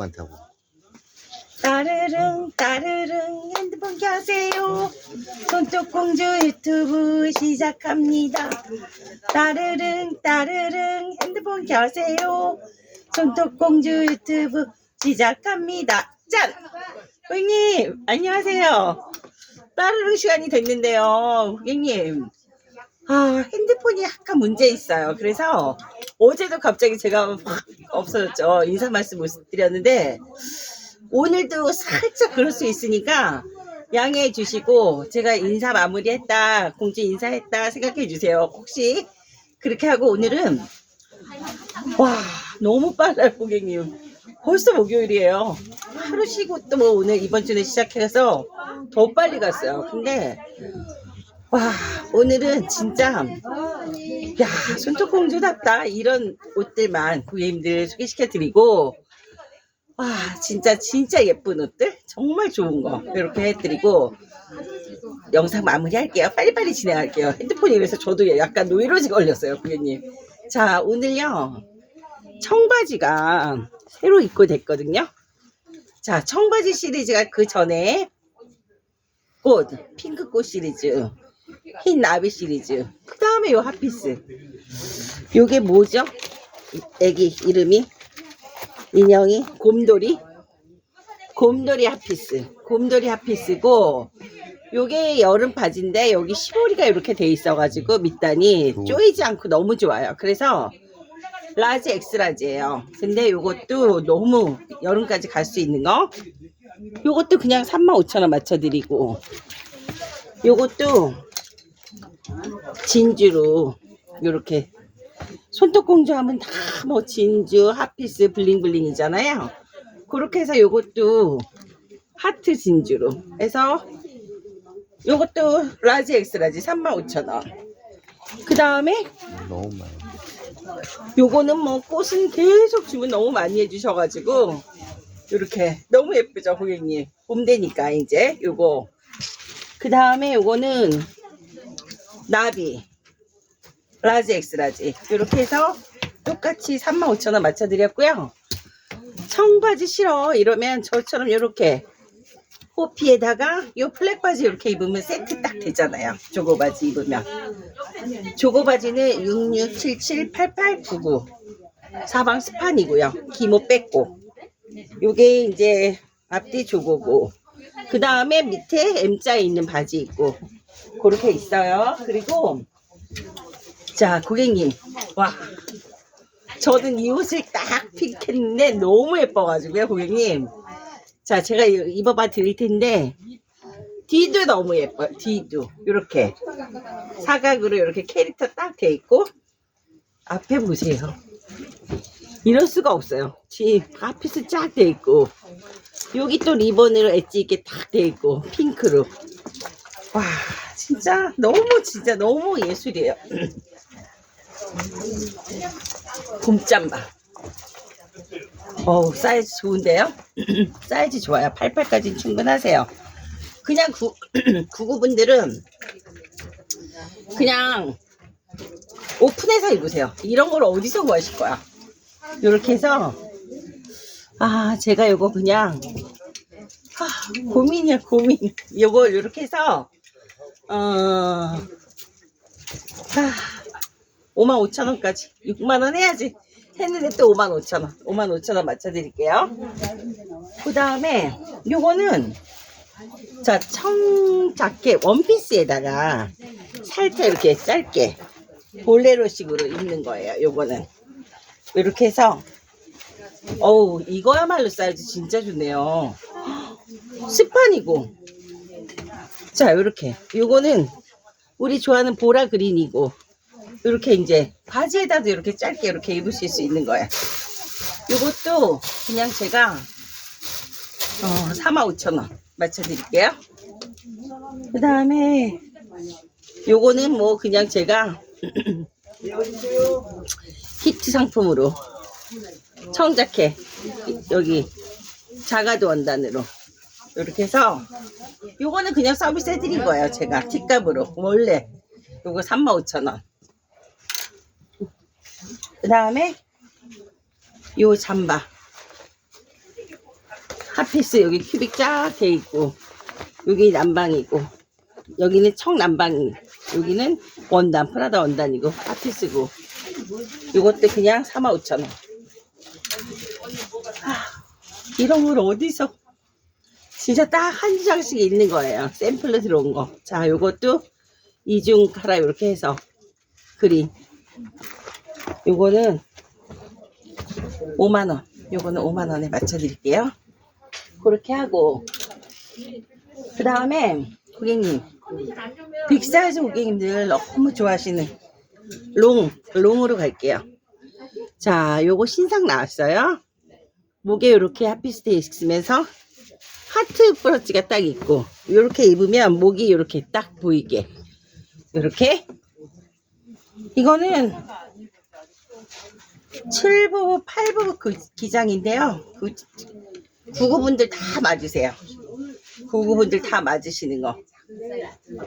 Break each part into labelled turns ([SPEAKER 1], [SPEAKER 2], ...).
[SPEAKER 1] 많다고.
[SPEAKER 2] 따르릉 따르릉 핸드폰 켜세요. 손톱 공주 유튜브 시작합니다. 따르릉 따르릉 핸드폰 켜세요. 손톱 공주 유튜브 시작합니다. 짠! 고객님 안녕하세요. 따르릉 시간이 됐는데요. 고객님 아 핸드폰이 약간 문제 있어요. 그래서 어제도 갑자기 제가 확 없어졌죠. 인사 말씀 못 드렸는데 오늘도 살짝 그럴 수 있으니까 양해해 주시고 제가 인사 마무리했다 공주 인사했다 생각해 주세요. 혹시 그렇게 하고 오늘은 와 너무 빨라요 고객님. 벌써 목요일이에요. 하루 쉬고 또 뭐 오늘 이번 주에 시작해서 더 빨리 갔어요. 근데 와 오늘은 진짜 야 손톱공주답다. 이런 옷들만 고객님들 소개시켜 드리고 와 진짜 진짜 예쁜 옷들? 정말 좋은 거. 이렇게 해드리고 영상 마무리할게요. 빨리빨리 진행할게요. 핸드폰이 그래서 저도 약간 노이로지 걸렸어요 고객님. 자 오늘요 청바지가 새로 입고 됐거든요. 자 청바지 시리즈가 그 전에 꽃 핑크꽃 시리즈 흰 나비 시리즈. 그 다음에 요 핫피스. 요게 뭐죠? 애기 이름이? 인형이? 곰돌이? 곰돌이 핫피스. 곰돌이 핫피스고 요게 여름 바지인데 여기 시보리가 이렇게 돼 있어가지고 밑단이 쪼이지 않고 너무 좋아요. 그래서 라지 엑스라지예요. 근데 요것도 너무 여름까지 갈 수 있는 거. 요것도 그냥 35,000원 맞춰드리고 요것도 진주로 요렇게 손톱공주 하면 다 뭐 진주, 핫피스, 블링블링이잖아요. 그렇게 해서 요것도 하트 진주로 해서 요것도 라지 엑스라지 35,000원. 그 다음에
[SPEAKER 1] 너무 많이.
[SPEAKER 2] 요거는 뭐 꽃은 계속 주문 너무 많이 해주셔가지고 요렇게 너무 예쁘죠 고객님 봄 되니까 이제 요거 그 다음에 요거는 나비 라지 엑스라지. 이렇게 해서 똑같이 35,000원 맞춰드렸고요. 청바지 싫어. 이러면 저처럼 이렇게 호피에다가 요 플랫 바지 이렇게 입으면 세트 딱 되잖아요. 조거 바지 입으면. 조거 바지는 66778899 사방 스판이고요. 기모 뺐고. 요게 이제 앞뒤 조거고. 그 다음에 밑에 M자 있는 바지 있고 그렇게 있어요. 그리고 자 고객님. 와. 저는 이 옷을 딱 픽했는데 너무 예뻐가지고요 고객님. 자 제가 이- 입어봐 드릴 텐데 뒤도 너무 예뻐요. 뒤도. 이렇게. 사각으로 이렇게 캐릭터 딱 돼 있고 앞에 보세요. 이럴 수가 없어요. 뒤 앞에서 쫙 돼 있고 여기 또 리본으로 엣지 있게 딱 돼 있고 핑크로. 와 진짜? 너무 진짜 너무 예술이에요. 봄잠바. 어우 사이즈 좋은데요? 사이즈 좋아요. 88까지는 충분하세요. 그냥 구, 구구분들은 그냥 오픈해서 입으세요. 이런 걸 어디서 구하실 거야? 이렇게 해서. 아 제가 요거 그냥 아, 고민이야 고민. 요걸 이렇게 해서 어 아, 5만 5천 원까지. 6만 원 해야지. 했는데 또 5만 5천 원. 5만 5천 원 맞춰드릴게요. 그 다음에 요거는 자 청자켓 원피스에다가 살짝 이렇게 짧게 볼레로식으로 입는 거예요 요거는. 이렇게 해서 어우 이거야말로 사이즈 진짜 좋네요. 스판이고 자 이렇게. 요거는 우리 좋아하는 보라 그린이고 이렇게 이제 바지에다도 이렇게 짧게 이렇게 입으실 수 있는 거야 요것도 그냥 제가 어, 45,000원 맞춰드릴게요. 그 다음에 요거는 뭐 그냥 제가 히트 상품으로 청자켓 여기 자가도 원단으로 이렇게 해서 요거는 그냥 서비스 해드린 거예요 제가. 팁값으로. 원래 요거 35,000원. 그 다음에 요 잠바. 핫피스 여기 큐빅 쫙 돼 있고 여기 난방이고 여기는 청난방이 여기는 원단 프라다 원단이고 핫피스고. 이것도 그냥 45,000원. 이런 걸 어디서 진짜 딱 한 장씩 있는 거예요. 샘플로 들어온 거 자 요것도 이중 카라 이렇게 해서 그린 요거는 5만원. 요거는 5만원에 맞춰 드릴게요. 그렇게 하고. 그 다음에 고객님. 빅사이즈 고객님들 너무 좋아하시는 롱 롱으로 갈게요. 자 요거 신상 나왔어요. 목에 이렇게 핫피스트 있으면서 하트 브러치가 딱 있고 이렇게 입으면 목이 이렇게 딱 보이게 이렇게 이거는 7부, 8부 그 기장인데요. 그 구구분들 다 맞으세요. 구구분들 다 맞으시는 거.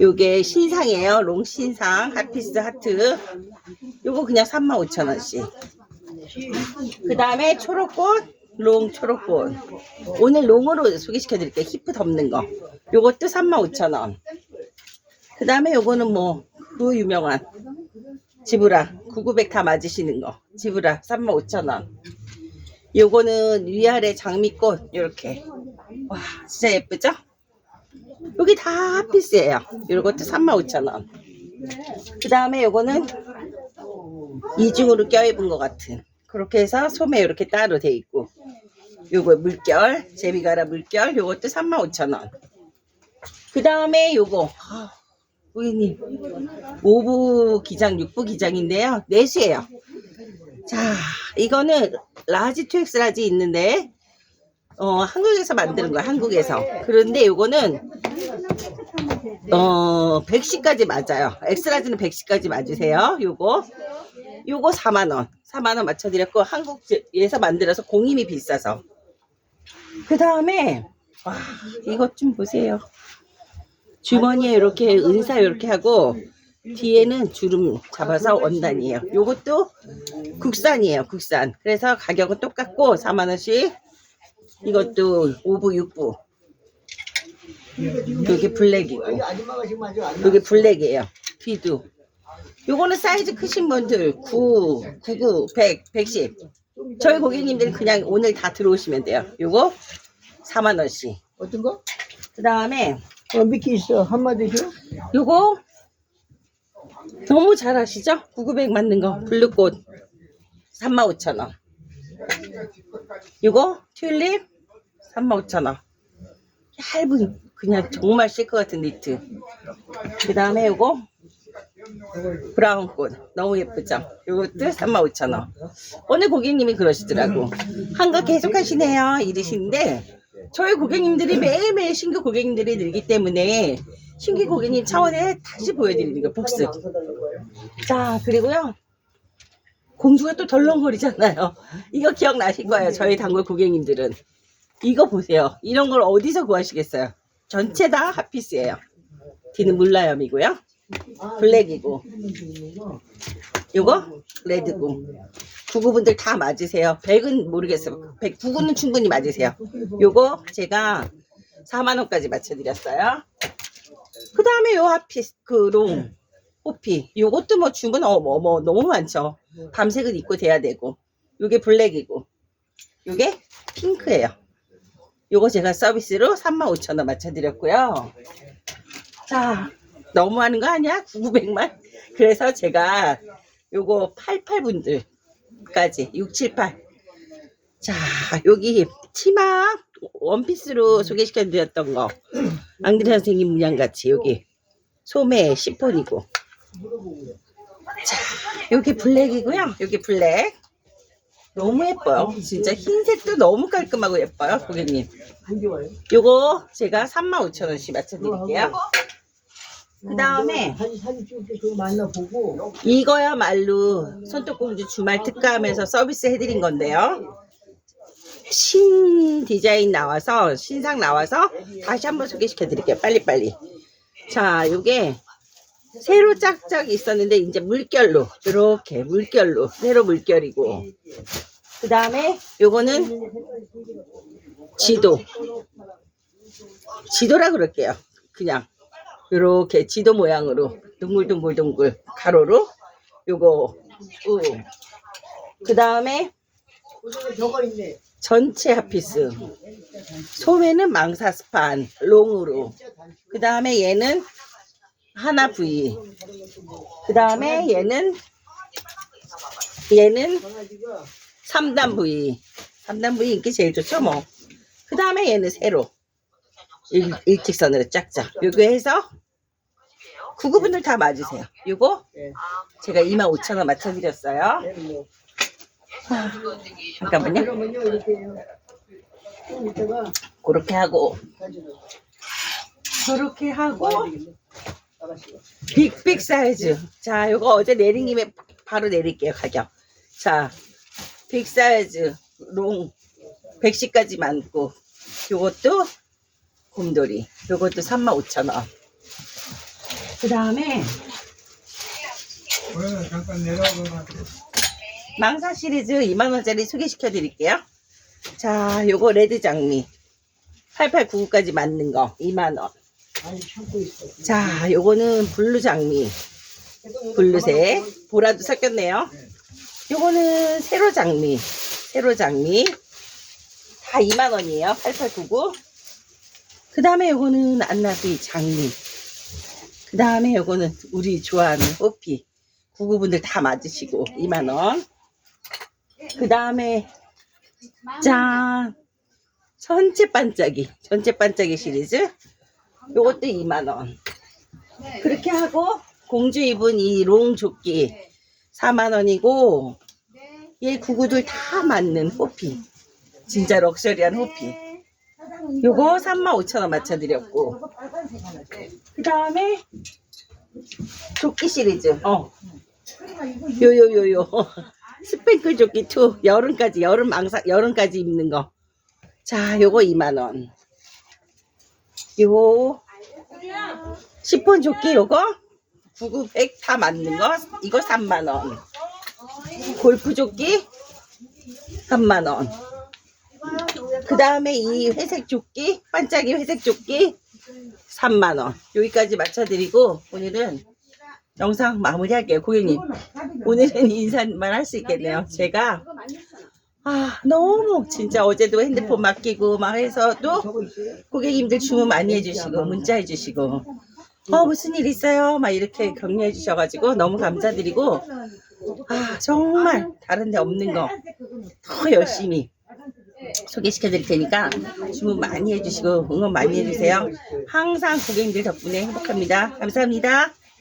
[SPEAKER 2] 요게 신상이에요. 롱 신상, 핫피스 하트. 요거 그냥 35,000원씩. 그 다음에 초록꽃, 롱 초록꽃. 오늘 롱으로 소개시켜 드릴게요. 히프 덮는 거. 요것도 35,000원. 그 다음에 요거는 뭐, 그 유명한 지브라 9900 다 맞으시는 거 지브라 35,000원 요거는 위아래 장미꽃 요렇게 와 진짜 예쁘죠? 여기 다 핫피스예요 요것도 35,000원 그 다음에 요거는 이중으로 껴입은 것 같은 그렇게 해서 소매 이렇게 따로 돼 있고 요거 물결 제비가라 물결 요것도 35,000원 그 다음에 요거 아, 고객님 5부 기장, 6부 기장인데요. 넷이에요. 자, 이거는 라지 2X 라지 있는데, 어, 한국에서 만드는 거야, 한국에서. 그런데 요거는, 어, 110까지 맞아요. 엑스라지는 110까지 맞으세요. 요거. 요거 4만원. 4만원 맞춰드렸고, 한국에서 만들어서 공임이 비싸서. 그 다음에, 와, 이것 좀 보세요. 주머니에 이렇게 은사 이렇게 하고 뒤에는 주름 잡아서 원단이에요. 요것도 국산이에요. 국산. 그래서 가격은 똑같고 4만 원씩. 이것도 5부 6부. 요게 블랙이고 요게 블랙이에요. 뒤도. 요거는 사이즈 크신 분들 9, 99, 100, 110. 저희 고객님들은 그냥 오늘 다 들어오시면 돼요. 요거 4만 원씩.
[SPEAKER 1] 어떤 거?
[SPEAKER 2] 그 다음에
[SPEAKER 1] 어, 미끼 있어. 한마디죠?
[SPEAKER 2] 요거 너무 잘 아시죠? 9900 맞는 거 블루꽃 35,000원 요거 튤립 35,000원 얇은 그냥 정말 실것 같은 니트 그 다음에 요거 브라운꽃 너무 예쁘죠? 요것도 35,000원 오늘 고객님이 그러시더라고 한가 계속 하시네요 이러시는데 저희 고객님들이 매일매일 신규 고객님들이 늘기 때문에 신규 고객님 차원에 다시 보여드리는 거 복습. 자 그리고요 공주가 또 덜렁거리잖아요. 이거 기억나실 거예요. 저희 단골 고객님들은 이거 보세요. 이런 걸 어디서 구하시겠어요? 전체 다 핫피스예요. 뒤는 물라염이고요. 블랙이고 요거 레드고 구구분들 다 맞으세요. 100은 모르겠어요. 100, 99는 충분히 맞으세요. 요거 제가 4만원까지 맞춰드렸어요. 그 다음에 요 핫피스, 그 롱, 호피. 요것도 뭐 주문, 어, 뭐, 뭐, 너무 많죠. 밤색은 입고 돼야 되고. 요게 블랙이고. 요게 핑크예요. 요거 제가 서비스로 35,000원 맞춰드렸고요. 자, 너무 하는 거 아니야? 900만? 그래서 제가 요거 88분들까지 678. 자, 여기 치마 원피스로 소개시켜 드렸던 거. 앙드레 선생님 문양같이 여기 소매 시폰이고. 자, 여기 블랙이고요. 여기 블랙. 너무 예뻐요. 진짜 흰색도 너무 깔끔하고 예뻐요, 고객님. 요거 제가 35,000원씩 맞춰드릴게요. 그 다음에
[SPEAKER 1] 사진, 사진 찍을게 그거 만나보고.
[SPEAKER 2] 이거야말로 손톱공주 주말 특가하면서 서비스 해드린 건데요. 신 디자인 나와서 신상 나와서 다시 한번 소개시켜 드릴게요. 빨리빨리. 자, 요게 새로 짝짝 있었는데 이제 물결로 이렇게 물결로 새로 물결이고 그 다음에 요거는 지도. 지도라 그럴게요. 그냥. 요렇게 지도 모양으로 둥글둥글둥글 가로로 요거 그 다음에. 전체 핫피스. 소매는 망사스판 롱으로. 그 다음에 얘는 하나 부위. 그 다음에 얘는 얘는
[SPEAKER 1] 강아지가
[SPEAKER 2] 3단 부위. 3단 부위 인기 제일 좋죠 뭐그 다음에 얘는 세로 일, 일직선으로 짝짝 요거 해서 구구분들 다 맞으세요 요거
[SPEAKER 1] 예.
[SPEAKER 2] 제가 25,000원 맞춰드렸어요
[SPEAKER 1] 뭐.
[SPEAKER 2] 잠깐만요
[SPEAKER 1] 그렇게
[SPEAKER 2] 하고 그렇게 하고. 빅빅 사이즈. 자, 요거 어제 내린 김에 바로 내릴게요, 가격. 자, 빅 사이즈, 롱, 110까지 많고, 요것도 곰돌이. 요것도 35,000원. 그 다음에
[SPEAKER 3] 잠깐
[SPEAKER 2] 망사 시리즈 2만원짜리 소개시켜 드릴게요. 자, 요거 레드 장미. 8899까지 맞는 거, 2만원.
[SPEAKER 1] 아니 참고 있어.
[SPEAKER 2] 자, 요거는 블루 장미. 블루색 보라도 섞였네요. 요거는 세로 장미, 세로 장미 다 2만 원이에요. 8899. 그 다음에 요거는 안나비 장미. 그 다음에 요거는 우리 좋아하는 호피. 구구분들 다 맞으시고 2만 원. 그 다음에 짠 전체 반짝이, 전체 반짝이 시리즈. 요것도 2만 원. 그렇게 하고 공주 입은 이 롱 조끼 4만 원이고 얘 구구들 다 맞는 호피 진짜 럭셔리한 호피 요거 3만 5천 원 맞춰드렸고. 그 다음에 조끼 시리즈. 어. 요요요요. 스팽클 조끼 2 여름까지 여름 망사 여름까지 입는 거자 요거 2만 원요 시폰 조끼 요거? 9900 다 맞는 거? 이거 3만 원. 골프 조끼 3만 원. 그 다음에 이 회색 조끼 반짝이 회색 조끼 3만 원. 여기까지 맞춰드리고 오늘은 영상 마무리할게요 고객님. 오늘은 인사만 할 수 있겠네요. 제가 아 너무 진짜 어제도 핸드폰 맡기고 막 해서도? 고객님들 주문 많이 해주시고 문자 해주시고 어 무슨 일 있어요 막 이렇게 격려해 주셔가지고 너무 감사드리고 아 정말 다른 데 없는 거 더 열심히 소개시켜 드릴 테니까 주문 많이 해주시고 응원 많이 해주세요. 항상 고객님들 덕분에 행복합니다. 감사합니다